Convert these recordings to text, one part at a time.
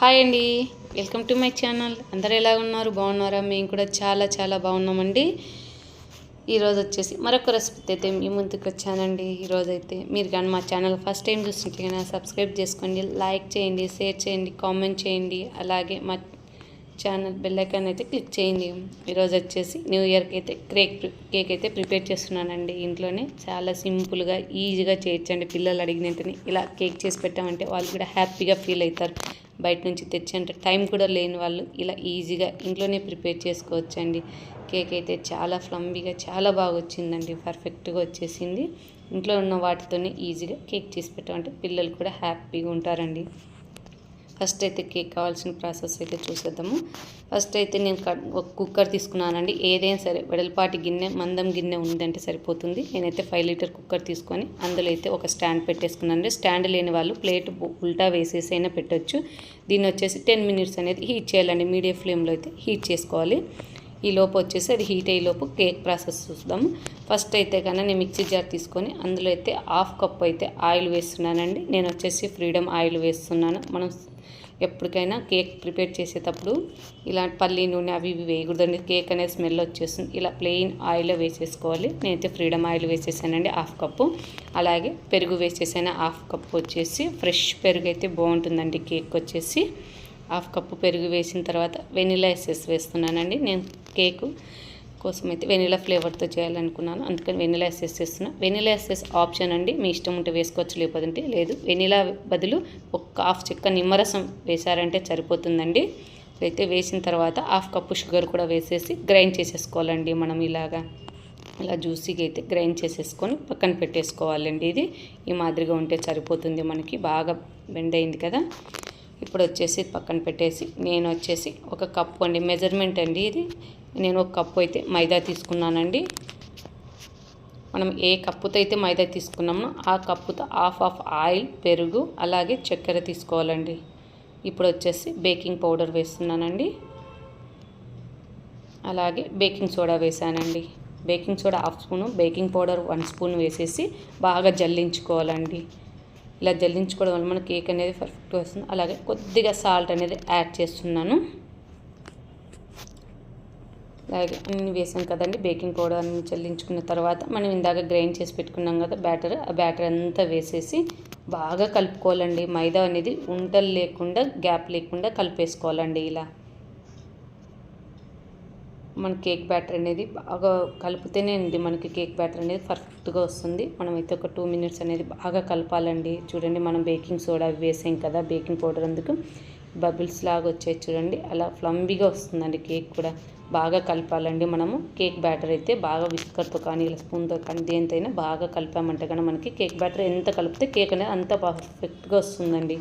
Hi అండి. Welcome to my channel. అందరు ఎలా ఉన్నారు? బాగున్నారా? మేము కూడా చాలా చాలా బాగున్నామండి. ఈరోజు వచ్చేసి మరొక రెసిపీ అయితే మీ ముందుకు వచ్చానండి. ఈరోజు అయితే మీరు కానీ మా ఛానల్ ఫస్ట్ టైం చూస్తుంటే కానీ సబ్స్క్రైబ్ చేసుకోండి లైక్ చేయండి షేర్ చేయండి కామెంట్ చేయండి. అలాగే మా ఛానల్ బెల్ ఐకాన్ అయితే క్లిక్ చేయండి. ఈరోజు వచ్చేసి న్యూ ఇయర్కి అయితే కేక్ కేక్ అయితే ప్రిపేర్ చేస్తున్నానండి. ఇంట్లోనే చాలా సింపుల్గా ఈజీగా చేయొచ్చండి పిల్లలు అడిగిన ఇలా కేక్ చేసి పెట్టామంటే వాళ్ళు కూడా హ్యాపీగా ఫీల్ అవుతారు. బయట నుంచి తెచ్చి అంటే టైం కూడా లేని వాళ్ళు ఇలా ఈజీగా ఇంట్లోనే ప్రిపేర్ చేసుకోవచ్చండి. కేక్ అయితే చాలా ఫ్లమ్మీగా చాలా బాగా వచ్చిందండి. పర్ఫెక్ట్గా వచ్చేసింది. ఇంట్లో ఉన్న వాటితోనే ఈజీగా కేక్ చేసి పెట్టామంటే పిల్లలు కూడా హ్యాపీగా ఉంటారండి. ఫస్ట్ అయితే కేక్ కావాల్సిన ప్రాసెస్ అయితే చూసేద్దాము. ఫస్ట్ అయితే నేను ఒక కుక్కర్ తీసుకున్నానండి. ఏదైనా సరే వెడల్పాటి గిన్నె మందం గిన్నె ఉందంటే సరిపోతుంది. నేనైతే ఫైవ్ లీటర్ కుక్కర్ తీసుకొని అందులో అయితే ఒక స్టాండ్ పెట్టేసుకున్నానండి. స్టాండ్ లేని వాళ్ళు ప్లేట్ ఉల్టా వేసేసి అయినా పెట్టొచ్చు. దీన్ని వచ్చేసి టెన్ మినిట్స్ అనేది హీట్ చేయాలండి. మీడియం ఫ్లేమ్లో అయితే హీట్ చేసుకోవాలి. ఈ లోపు వచ్చేసి అది హీట్ అయ్యేలోపు కేక్ ప్రాసెస్ చూద్దాము ఫస్ట్ అయితే కన్నా నేను మిక్సీ జార్ తీసుకొని అందులో అయితే హాఫ్ కప్ అయితే ఆయిల్ వేస్తున్నానండి. నేను వచ్చేసి ఫ్రీడమ్ ఆయిల్ వేస్తున్నాను. మనం ఎప్పటికైనా కేక్ ప్రిపేర్ చేసేటప్పుడు ఇలాంటి పల్లి నూనె అవి ఇవి వేయకూడదండి. కేక్ అనేది స్మెల్ వచ్చేస్తుంది. ఇలా ప్లెయిన్ ఆయిల్ వేసేసుకోవాలి. నేనైతే ఫ్రీడమ్ ఆయిల్ వేసేసానండి హాఫ్ కప్పు. అలాగే పెరుగు వేసేసాను హాఫ్ కప్ వచ్చేసి. ఫ్రెష్ పెరుగు అయితే బాగుంటుందండి కేక్ వచ్చేసి. హాఫ్ కప్పు పెరుగు వేసిన తర్వాత వెనిలా ఎసెస్ వేస్తున్నానండి. నేను కేకు కోసం అయితే వెనిలా ఫ్లేవర్తో చేయాలనుకున్నాను. అందుకని వెనిలా ఎస్ఎస్ చేస్తున్నా. వెనిలా ఎస్ఎస్ ఆప్షన్ అండి. మీ ఇష్టం ఉంటే వేసుకోవచ్చు లేకపోతే లేదు. వెనిలా బదులు ఒక హాఫ్ చెక్క నిమ్మరసం వేశారంటే సరిపోతుందండి. అయితే వేసిన తర్వాత హాఫ్ కప్పు షుగర్ కూడా వేసేసి గ్రైండ్ చేసేసుకోవాలండి మనం ఇలాగా. ఇలా జ్యూసీగా అయితే గ్రైండ్ చేసేసుకొని పక్కన పెట్టేసుకోవాలండి ఇది. ఈ మాదిరిగా ఉంటే సరిపోతుంది మనకి. బాగా బెండ్ అయింది కదా. ఇప్పుడు వచ్చేసి పక్కన పెట్టేసి నేను వచ్చేసి ఒక కప్పు అండి. మెజర్మెంట్ అండి ఇది. నేను ఒక కప్పు అయితే మైదా తీసుకున్నానండి. మనం ఏ కప్పుతో అయితే మైదా తీసుకున్నామో ఆ కప్పుతో హాఫ్ ఆఫ్ ఆయిల్ పెరుగు అలాగే చక్కెర తీసుకోవాలండి. ఇప్పుడు వచ్చేసి బేకింగ్ పౌడర్ వేస్తున్నానండి. అలాగే బేకింగ్ సోడా వేసానండి. Baking soda half spoon baking powder one spoon వేసేసి బాగా జల్లించుకోవాలండి. ఇలా జల్లించుకోవడం వల్ల మన కేక్ అనేది పర్ఫెక్ట్గా వస్తుంది. అలాగే కొద్దిగా సాల్ట్ అనేది యాడ్ చేస్తున్నాను. అలాగే అన్ని వేసాం కదండి. బేకింగ్ పౌడర్ అన్ని చల్లించుకున్న తర్వాత మనం ఇందాక గ్రైండ్ చేసి పెట్టుకున్నాం కదా బ్యాటర్. ఆ బ్యాటర్ అంతా వేసేసి బాగా కలుపుకోవాలండి. మైదా అనేది ఉంటలు లేకుండా గ్యాప్ లేకుండా కలిపేసుకోవాలండి ఇలా. మన కేక్ బ్యాటర్ అనేది బాగా కలిపితేనే అండి మనకి కేక్ బ్యాటర్ అనేది పర్ఫెక్ట్గా వస్తుంది. మనమైతే ఒక టూ మినిట్స్ అనేది బాగా కలపాలండి. చూడండి మనం బేకింగ్ సోడా వేసాం కదా బేకింగ్ పౌడర్ అందుకు. బబుల్స్ లాగా వచ్చాయి చూడండి. అలా ఫ్లంబీగా వస్తుందండి కేక్ కూడా. బాగా కలపాలండి మనము. కేక్ బ్యాటర్ అయితే బాగా విస్కర్తో కానీ ఇలా స్పూన్తో కానీ దేనితైనా బాగా కలిపామంటే కానీ మనకి కేక్ బ్యాటర్ ఎంత కలిపితే కేక్ అనేది అంత పర్ఫెక్ట్గా వస్తుందండి.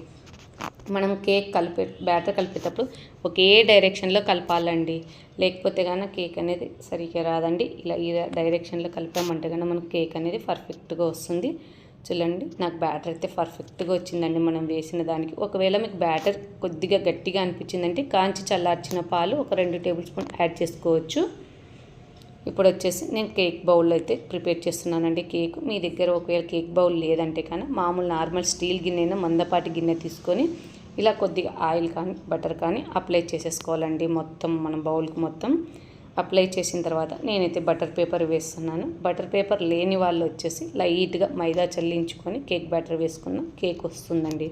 మనం కేక్ కలిపే బ్యాటర్ కలిపేటప్పుడు ఒకే డైరెక్షన్లో కలపాలండి. లేకపోతే కానీ కేక్ అనేది సరిగ్గా రాదండి. ఇలా ఈ డైరెక్షన్లో కలిపామంటే కానీ మనకి కేక్ అనేది పర్ఫెక్ట్గా వస్తుంది. చూడండి నాకు బ్యాటర్ అయితే పర్ఫెక్ట్గా వచ్చిందండి మనం వేసిన దానికి. ఒకవేళ మీకు బ్యాటర్ కొద్దిగా గట్టిగా అనిపించిందంటే కాంచి చల్లార్చిన పాలు ఒక రెండు టేబుల్ స్పూన్ యాడ్ చేసుకోవచ్చు. ఇప్పుడు వచ్చేసి నేను కేక్ బౌల్ అయితే ప్రిపేర్ చేస్తున్నానండి కేక్. మీ దగ్గర ఒకవేళ కేక్ బౌల్ లేదంటే కానీ మామూలు నార్మల్ స్టీల్ గిన్నె మందపాటి గిన్నె తీసుకొని ఇలా కొద్దిగా ఆయిల్ కానీ బటర్ కానీ అప్లై చేసేసుకోవాలండి మొత్తం మన బౌల్కి మొత్తం. అప్లై చేసిన తర్వాత నేనైతే బటర్ పేపర్ వేస్తున్నాను. బటర్ పేపర్ లేని వాళ్ళు వచ్చేసి లైట్గా మైదా చల్లించుకొని కేక్ బ్యాటర్ వేసుకున్న కేక్ వస్తుందండి.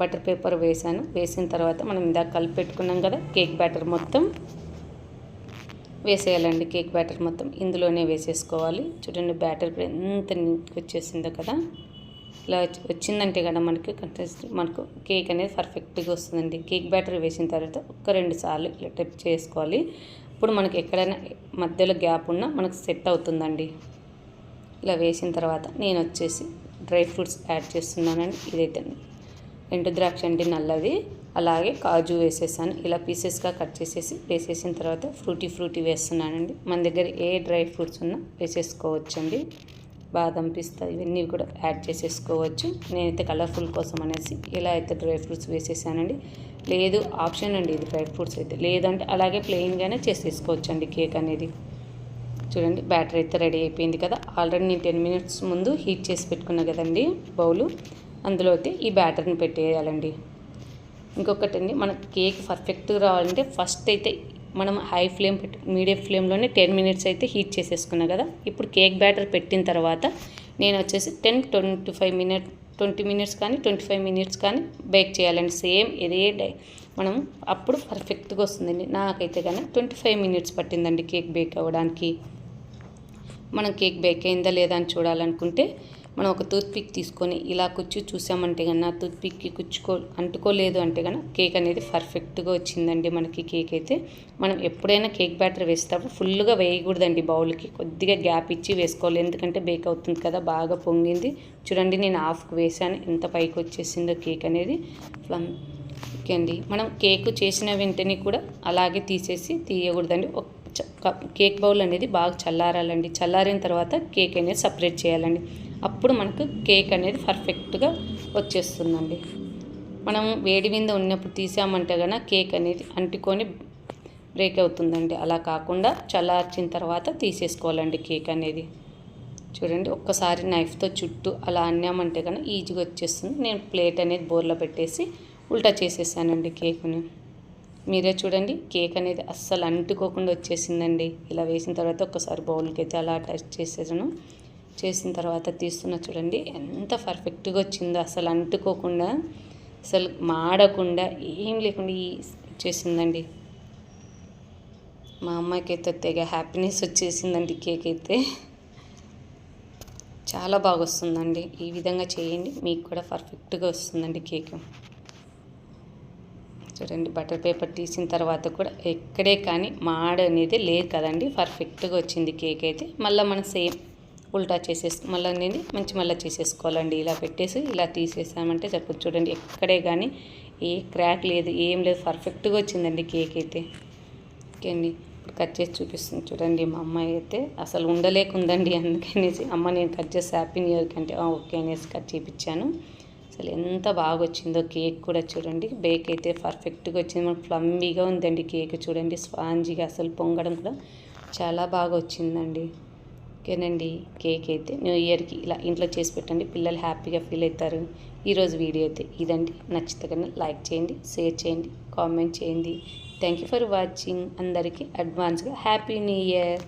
బటర్ పేపర్ వేసాను వేసిన తర్వాత మనం ఇందాక కలిపి పెట్టుకున్నాం కదా కేక్ బ్యాటర్ మొత్తం వేసేయాలండి కేక్ బ్యాటర్ మొత్తం. ఇందులోనే వేసేసుకోవాలి. చూడండి బ్యాటర్ ఎంత నీట్గా వచ్చేసిందో కదా. ఇలా వచ్చిందంటే కదా మనకి కంటెస్ట్ మనకు కేక్ అనేది పర్ఫెక్ట్గా వస్తుందండి. కేక్ బ్యాటర్ వేసిన తర్వాత ఒక్క రెండు సార్లు ఇలా టెప్ చేసుకోవాలి. ఇప్పుడు మనకి ఎక్కడైనా మధ్యలో గ్యాప్ ఉన్నా మనకు సెట్ అవుతుందండి. ఇలా వేసిన తర్వాత నేను వచ్చేసి డ్రై ఫ్రూట్స్ యాడ్ చేస్తున్నానండి. ఇదైతే ఎండు ద్రాక్ష అంటే నల్లది. అలాగే కాజు వేసేసాను. ఇలా పీసెస్గా కట్ చేసేసి వేసేసిన తర్వాత ఫ్రూటీ ఫ్రూటీ వేస్తున్నానండి. మన దగ్గర ఏ డ్రై ఫ్రూట్స్ ఉన్నా వేసేసుకోవచ్చండి. బాదం పిస్తా ఇవన్నీ కూడా యాడ్ చేసేసుకోవచ్చు. నేనైతే కలర్ఫుల్ కోసం అనేసి ఇలా అయితే డ్రై ఫ్రూట్స్ వేసేసానండి. లేదు ఆప్షన్ అండి ఇది డ్రై ఫ్రూట్స్ అయితే. లేదంటే అలాగే ప్లెయిన్గానే చేసేసుకోవచ్చు అండి కేక్ అనేది. చూడండి బ్యాటర్ అయితే రెడీ అయిపోయింది కదా. ఆల్రెడీ నేను టెన్ మినిట్స్ ముందు హీట్ చేసి పెట్టుకున్నా కదండి బౌలు. అందులో అయితే ఈ బ్యాటర్ని పెట్టేయాలండి. ఇంకొకటి అండి మనకి కేక్ పర్ఫెక్ట్గా రావాలంటే ఫస్ట్ అయితే మనం హై ఫ్లేమ్ పెట్టి మీడియం ఫ్లేమ్లోనే టెన్ మినిట్స్ అయితే హీట్ చేసేసుకున్నా కదా. ఇప్పుడు కేక్ బ్యాటర్ పెట్టిన తర్వాత నేను వచ్చేసి ten twenty five minute twenty minutes కానీ ట్వంటీ ఫైవ్ మినిట్స్ కానీ బేక్ చేయాలండి. సేమ్ ఇదే డై. మనం అప్పుడు పర్ఫెక్ట్గా వస్తుందండి. నాకైతే కానీ ట్వంటీ ఫైవ్ మినిట్స్ పట్టిందండి కేక్ బేక్ అవ్వడానికి. మనం కేక్ బేక్ అయిందా లేదా అని చూడాలనుకుంటే మనం ఒక టూత్పిక్ తీసుకొని ఇలా కుచ్చి చూసామంటే కన్నా టూత్పిక్కి కుచ్చుకో అంటుకోలేదు అంటే కన్నా కేక్ అనేది పర్ఫెక్ట్గా వచ్చిందండి మనకి కేక్ అయితే. మనం ఎప్పుడైనా కేక్ బ్యాటర్ వేసేటప్పుడు ఫుల్గా వేయకూడదండి బౌల్కి. కొద్దిగా గ్యాప్ ఇచ్చి వేసుకోవాలి. ఎందుకంటే బేక్ అవుతుంది కదా బాగా పొంగింది. చూడండి నేను హాఫ్కి వేసాను. ఎంత పైకి వచ్చేసిందో కేక్ అనేది. ఓకే అండి. మనం కేక్ చేసిన వెంటనే కూడా అలాగే తీసేసి తీయకూడదండి. ఒక కేక్ బౌల్ అనేది బాగా చల్లారాలండి. చల్లారిన తర్వాత కేక్ అనేది సపరేట్ చేయాలండి. అప్పుడు మనకు కేక్ అనేది పర్ఫెక్ట్గా వచ్చేస్తుందండి. మనం వేడి మీద ఉన్నప్పుడు తీసామంటే కనుక కేక్ అనేది అంటుకొని బ్రేక్ అవుతుందండి. అలా కాకుండా చల్లార్చిన తర్వాత తీసేసుకోవాలండి కేక్ అనేది. చూడండి ఒక్కసారి నైఫ్తో చుట్టూ అలా అన్నామంటే కనుక ఈజీగా వచ్చేస్తుంది. నేను ప్లేట్ అనేది బోర్లో పెట్టేసి ఉల్టా చేసేసానండి కేకుని. మీరే చూడండి కేక్ అనేది అస్సలు అంటుకోకుండా వచ్చేసిందండి. ఇలా వేసిన తర్వాత ఒక్కసారి బౌల్కి అయితే అలా టచ్ చేసేసాను. చేసిన తర్వాత తీస్తున్న చూడండి. ఎంత పర్ఫెక్ట్గా వచ్చిందో అసలు అంటుకోకుండా అసలు మాడకుండా ఏం లేకుండా ఈ మా అమ్మాయికి అయితే తెగ హ్యాపీనెస్ వచ్చేసిందండి కేక్ అయితే చాలా బాగా వస్తుందండి ఈ విధంగా చేయండి మీకు కూడా పర్ఫెక్ట్గా వస్తుందండి కేక్. చూడండి బటర్ పేపర్ తీసిన తర్వాత కూడా ఎక్కడే కానీ మాడ అనేది లేదు కదండి. పర్ఫెక్ట్గా వచ్చింది కేక్ అయితే మళ్ళీ మనం సేమ్ ఉల్టా చేసేసు మళ్ళీ అనేది మంచి మళ్ళీ చేసేసుకోవాలండి. ఇలా పెట్టేసి ఇలా తీసేసామంటే సరిపోదు. చూడండి ఎక్కడే కానీ ఏ క్రాక్ లేదు ఏం లేదు. పర్ఫెక్ట్గా వచ్చిందండి కేక్ అయితే. ఓకే అండి ఇప్పుడు కట్ చేసి చూపిస్తుంది. చూడండి మా అమ్మాయి అయితే అసలు ఉండలేకుందండి అందుకనేసి అమ్మ నేను కట్ చేసి హ్యాపీ న్యూ ఇయర్ కంటే ఓకే అనేసి కట్ చేయించాను అసలు ఎంత బాగా వచ్చిందో కేక్ కూడా చూడండి. బేక్ అయితే పర్ఫెక్ట్గా వచ్చింది. మనకు ఫ్లమ్మీగా ఉందండి కేక్ చూడండి. స్పాంజీగా అసలు పొంగడం కూడా చాలా బాగా వచ్చిందండి ఓకేనండి. కేక్ అయితే న్యూ ఇయర్కి ఇలా ఇంట్లో చేసి పెట్టండి. పిల్లలు హ్యాపీగా ఫీల్ అవుతారు. ఈరోజు వీడియో అయితే ఇదండి. నచ్చితే కన్నా లైక్ చేయండి షేర్ చేయండి కామెంట్ చేయండి. Thank you for watching. అందరికీ అడ్వాన్స్గా హ్యాపీ న్యూ ఇయర్.